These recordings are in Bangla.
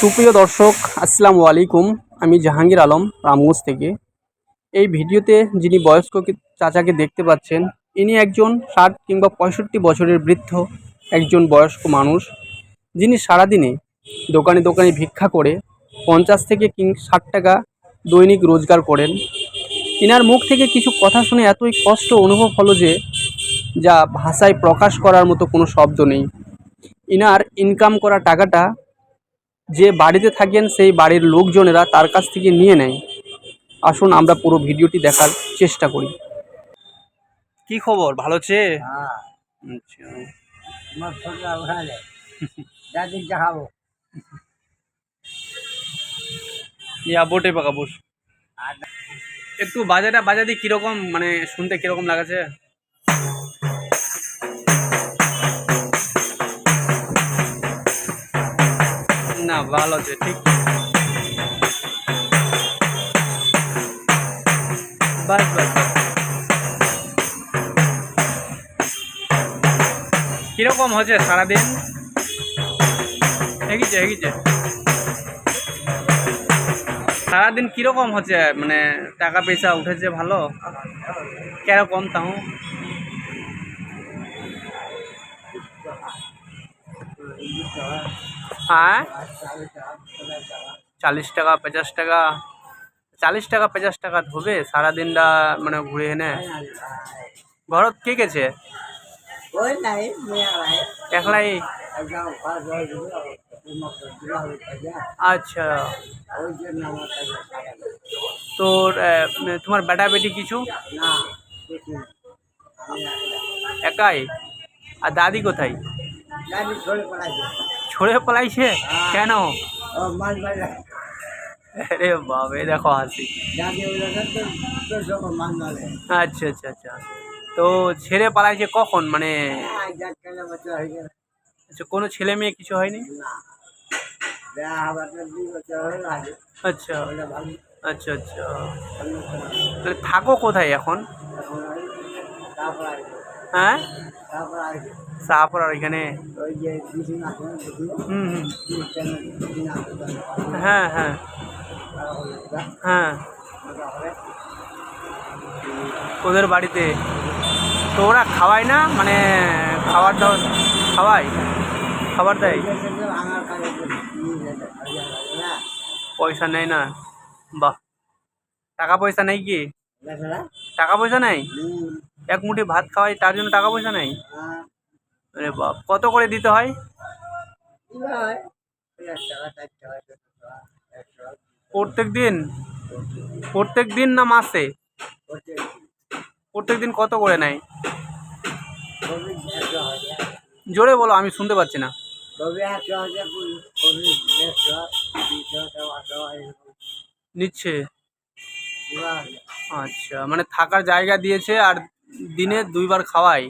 সুপ্রিয় দর্শক, আসসালামু আলাইকুম। আমি জাহাঙ্গীর আলম, রামগঞ্জ থেকে। এই ভিডিওতে যিনি বয়স্ক চাচাকে দেখতে পাচ্ছেন, ইনি একজন ষাট কিংবা পঁয়ষট্টি বছরের বৃদ্ধ একজন বয়স্ক মানুষ। যিনি সারাদিনে দোকানে দোকানে ভিক্ষা করে পঞ্চাশ থেকে কিং ষাট টাকা দৈনিক রোজগার করেন। ইনার মুখ থেকে কিছু কথা শুনে এতই কষ্ট অনুভব হলো যে, যা ভাষায় প্রকাশ করার মতো কোনো শব্দ নেই। ইনার ইনকাম করা টাকাটা যে বাড়িতে থাকেন সেই বাড়ির লোকজনেরা তার কাছ থেকে নিয়ে নেয়। আসুন আমরা পুরো ভিডিওটি দেখার চেষ্টা করি। কি খবর? ভালো আছে হ্যাঁ। আচ্ছা। দেখাবো ইয়া বোটে পাকা বস একটু বাজারটা বাজাদি কীরকম মানে শুনতে কীরকম লাগাছে না ভালো আছে ঠিক। বাস বাস বাস। কীরকম হচ্ছে সারাদিন? এগিয়েছে এগিয়েছে। সারাদিন কীরকম হচ্ছে? মানে টাকা পয়সা উঠেছে ভালো? কীরকম তাও? হ্যাঁ? চালিশ টাকা পঞ্চাশ টাকা। চালিশ টাকা পঞ্চাশ টাকা হবে সারাদিনটা মানে ঘুরে এনে? ঘরত কে গেছে একলাই? আচ্ছা। তোর তোমার বেটা বেটি কিছু? একাই? আর দাদি কোথায়? ছড়ে পালাইছে? কেন? আরে বাবে দেখো হাসি। আচ্ছা আচ্ছা আচ্ছা। তো ছেড়ে পালাইছে কখন? মানে হয়ে আচ্ছা, কোনো ছেলে মেয়ে কিছু হয়নি? হয়ে আচ্ছা। আচ্ছা আচ্ছা। তাহলে থাকো কোথায় এখন? হ্যাঁ? তারপর সাহাপুরার এখানে? হুম হ্যাঁ হ্যাঁ। হ্যাঁ। ওদের বাড়িতে। তো ওরা খাওয়ায় না? মানে খাবার দাবার খাওয়ায়? খাবার দেয়? পয়সা নেয় না? বাহ। টাকা পয়সা নেই কি? টাকা পয়সা নেই? এক মুঠি ভাত খাওয়াই, তার জন্য টাকা পয়সা নেই? আরে বাপ, কত করে দিতে হয়? প্রত্যেক দিন? প্রত্যেক দিন না মাসে? প্রত্যেক দিন কত করে নেয়? জোরে বলো, আমি শুনতে পাচ্ছি না। নিচ্ছে। আচ্ছা মানে থাকার জায়গা দিয়েছে আর দিনে দুইবার খাওয়াই।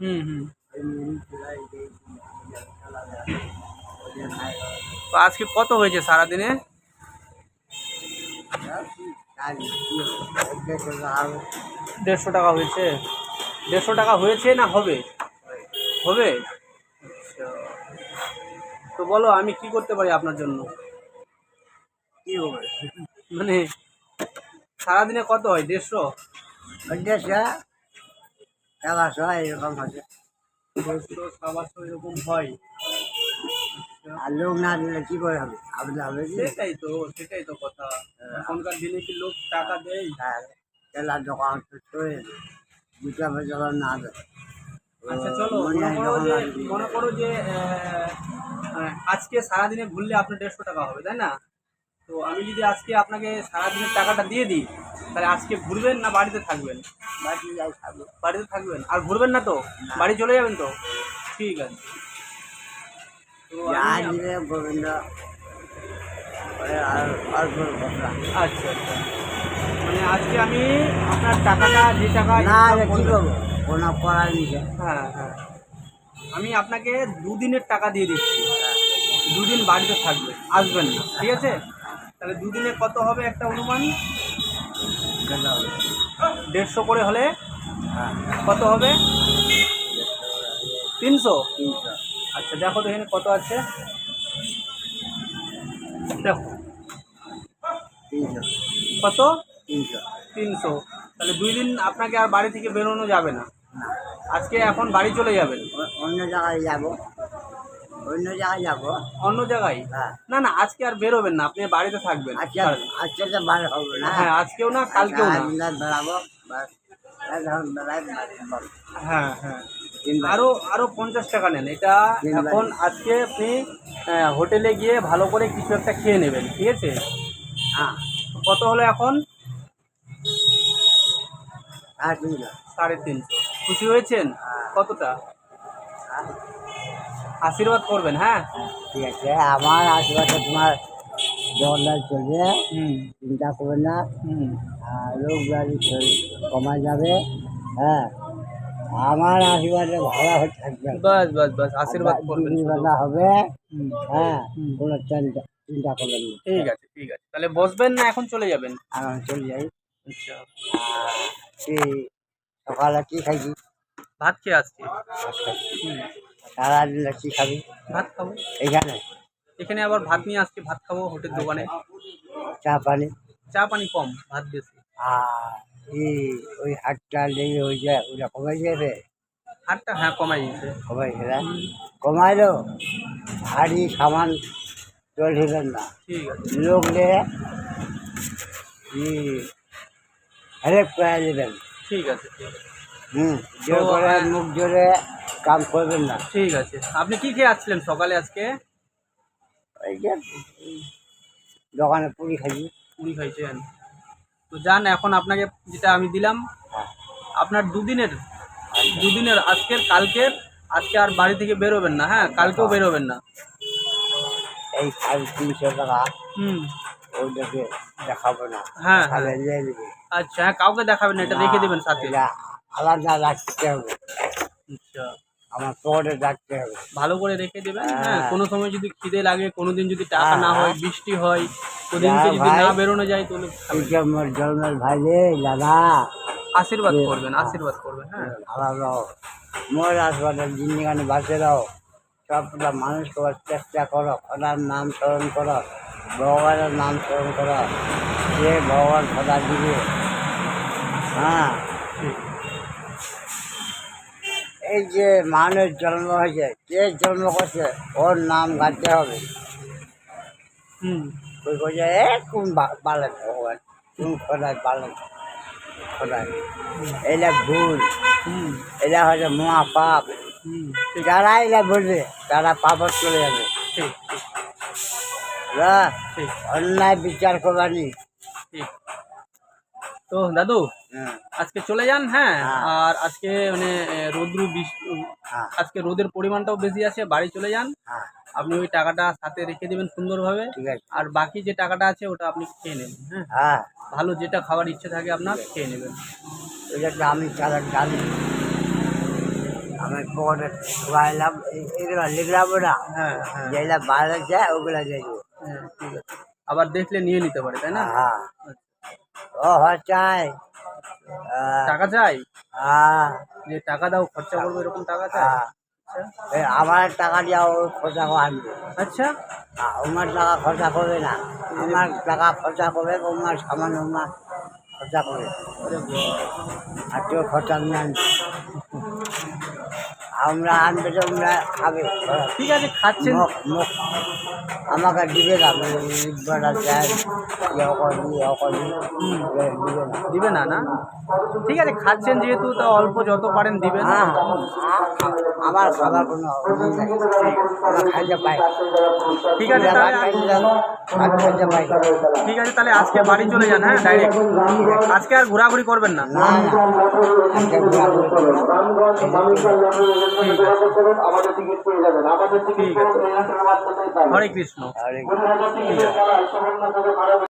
হুম হুম। তো আজকে কত হয়েছে সারাদিনে? দেড়শো টাকা হয়েছে। দেড়শো টাকা হয়েছে না হবে? হবে? তো বলো আমি কি করতে পারি আপনার জন্য? কি হবে? মানে সারাদিনে কত হয়? দেড়শো? দেড়শো এরকম হচ্ছে দেড়শো সাবাশো এরকম হয়। আর লোক না দিলে কি করে হবে? সেটাই তো সেটাই তো কথা। এখনকার দিনে কি লোক টাকা দেয়? আর তেলার দোকান তো দুটা বেজা না দেয়। আচ্ছা চলো মনে করো যে মনে করো আজকে সারাদিনে ঘুরলে আপনার দেড়শো টাকা হবে তাই না? তো আমি যদি আজকে আপনাকে সারাদিনের টাকাটা দিয়ে দিই তাহলে আজকে ঘুরবেন না বাড়িতে থাকবেন? বাকি যাই খাব বাড়িতে থাকবেন? আর ঘুরবেন না তো? বাড়ি চলে যাবেন তো? ঠিক আছে। গোবিন্দ আচ্ছা আচ্ছা। মানে আজকে আমি আপনার টাকাটা যে টাকা না income রে, কি করবেন- করব? কোনো করার হ্যাঁ হ্যাঁ। আমি আপনাকে দুদিনের টাকা দিয়ে দিচ্ছি। দুদিন বাড়িতে থাকবে আসবেন না ঠিক আছে? তাহলে দুদিনে কত হবে একটা অনুমান? দেড়শো করে হলে হ্যাঁ। কত হবে? তিনশো? আচ্ছা দেখো তো এখানে কত আছে। দেখো। তিনশো। কত? তিনশো। তিনশো। তাহলে দুই দিন আপনাকে আর বাড়ি থেকে বেরোনো যাবে না। আজকে এখন বাড়ি চলে যাবেন। অন্য জায়গায় যাব। অন্য জায়গায় যাব। অন্য জায়গায়? হ্যাঁ। না না আজকে আর বেরোবেন না আপনি বাড়িতে থাকবেন। আজকে আজকে তো বার হবে না। হ্যাঁ আজকেও না কালকেও না। বেড়াবো বেড়াই বাস, হ্যাঁ হ্যাঁ। তিনবার। আরও আরও পঞ্চাশ টাকা নেন। এটা এখন আজকে আপনি হোটেলে গিয়ে ভালো করে কিছু একটা খেয়ে নেবেন ঠিক আছে? হ্যাঁ। কত হলো এখন? সাড়ে তিনশো। খুশি হয়েছেন? হ্যাঁ। কতটা? হ্যাঁ, আশীর্বাদ করবেন হ্যাঁ? ঠিক আছে আমার আশেপাশে তোমার জগন্নাথ চলবে চিন্তা করবে না। রোগ ব্যাধি কমা যাবে হ্যাঁ? আমার আশীর্বাদে ভালো হয়ে থাকবে বাস বাস বাস আশীর্বাদ করবেন। হবে হ্যাঁ। কোনো চিন্তা চিন্তা করবেন না। ঠিক আছে ঠিক আছে। তাহলে বসবেন না এখন চলে যাবেন? চলে যাই। আচ্ছা। সকালে কি খাইছি? ভাত খেয়ে আসছি। হুম, সারাদিন কি খাবি? ভাত খাব। এখানে? এখানে আবার ভাত নিয়ে আসছি ভাত খাব হোটেল দোকানে। চা পানি? চা পানি কম ভাত বেশি। আর এই ওই হাটটা ওটা কমে যাবে? হাটটা হ্যাঁ কমাই গেলে? কমাইলো ভারী সামান চলছিলেন না। লোক হেল্প করে দেবেন। ঠিক আছে হুম জোর করে হ্যাঁ। মুখ জোরে কাম করবেন না। ঠিক আছে। আপনি কি খেয়ে আসছিলেন সকালে আজকে? যে দোকানে পুরি খাইছি। পুরি খাইছেন। তো যান এখন আপনাকে যেটা আমি দিলাম হ্যাঁ। আপনার দুদিনের দুদিনের আজকের কালকের আজকে আর বাড়ি থেকে বেরোবেন না হ্যাঁ? কালকেও বেরোবেন না। এই সাড়ে তিনশো টাকা। হুম। ওইটাকে দেখাবো না। হ্যাঁ, নেবে। আচ্ছা হ্যাঁ কাউকে দেখাবেন না এটা রেখে দেবেন সাথে। আলাদা রাখতে হবে। আচ্ছা। আমার পকেটে রাখতে হবে। ভালো করে রেখে দেবেন হ্যাঁ হ্যাঁ। কোনো সময় যদি খিদে লাগে কোনো দিন যদি টাকা হ্যাঁ, না হয়। হ্যাঁ। বৃষ্টি হয় ওদিনকে যদি না বেরোনো যায় তাহলে জন্মের ভাই রে দাদা। আশীর্বাদ করবেন আশীর্বাদ করবেন হ্যাঁ। ভালো রहो মোর হাসপাতাল জিন্দিগানি বাঁচে রहो সবটা মানুষ করার চেষ্টা করো খোদার নাম স্মরণ করো ভগবানের নাম স্মরণ করো। সে ভগবান খোদা দিবে। হ্যাঁ। এই যে মানুষ জন্ম হয়েছে কে জন্ম করছে ওর নাম গাইতে হবে। হুম। ওই বলছে এ কোন বালেন ভগবান? কোন খোদায় বালেন খোদায় এটা ভুল। এটা হচ্ছে মহা পাপ যারা এটা বলবে তারা পাপত চলে যাবে। ঠিক ঠিক। অন্যায় বিচার করবানি। ঠিক। তো দাদু হ্যাঁ। আজকে চলে যান হ্যাঁ? হ্যাঁ। আর আজকে মানে এ, রোদ্রু বৃষ্টি হ্যাঁ। আজকে রোদের পরিমাণটাও বেশি আছে বাড়ি চলে যান। হ্যাঁ। আপনি ওই টাকাটা সাথে রেখে দেবেন সুন্দরভাবে। ঠিক আছে। আর বাকি যে টাকাটা আছে ওটা আপনি খেয়ে নেবেন হ্যাঁ? হ্যাঁ। ভালো যেটা খাওয়ার ইচ্ছে থাকে আপনার খেয়ে নেবেন। ওইটা আমি চালাক জানি আমি পকেটে খাইলাম এগুলো লিখলাম না। হ্যাঁ হ্যাঁ। যেগুলা বাইরে যায় ওগুলা যাই হ্যাঁ ঠিক আছে। আবার দেখলে নিয়ে নিতে পারে তাই না? হ্যাঁ। ও হচ্ছাই টাকা চাই? হ্যাঁ যে টাকা দাও খরচা করব এরকম টাকা চাই? হ্যাঁ আমার টাকা দিয়ে ও খরচা আনবে আচ্ছা। আমার টাকা খরচা করবে না। আমার টাকা খরচা করবে আমার সামান আমার খরচা করবে। আর কেউ খরচা নিয়ে আনবে আমরা আনবে তো আমরা খাবে। ঠিক আছে খাচ্ছেন। আমাকে দিবে না দিবে না। না ঠিক আছে খাচ্ছেন যেহেতু তা অল্প যত পারেন দিবেন। হ্যাঁ আমার খাবার কোনো অভাব নেই। আমার খাইতে পাই ঠিক আছে আমি খাইতে পাই ঠিক আছে তাহলে আজকে বাড়ি চলে যান হ্যাঁ ডাইরেক্ট। আজকে আর ঘোরাঘুরি করবেন না। হরে কৃষ্ণ। ঠিক আছে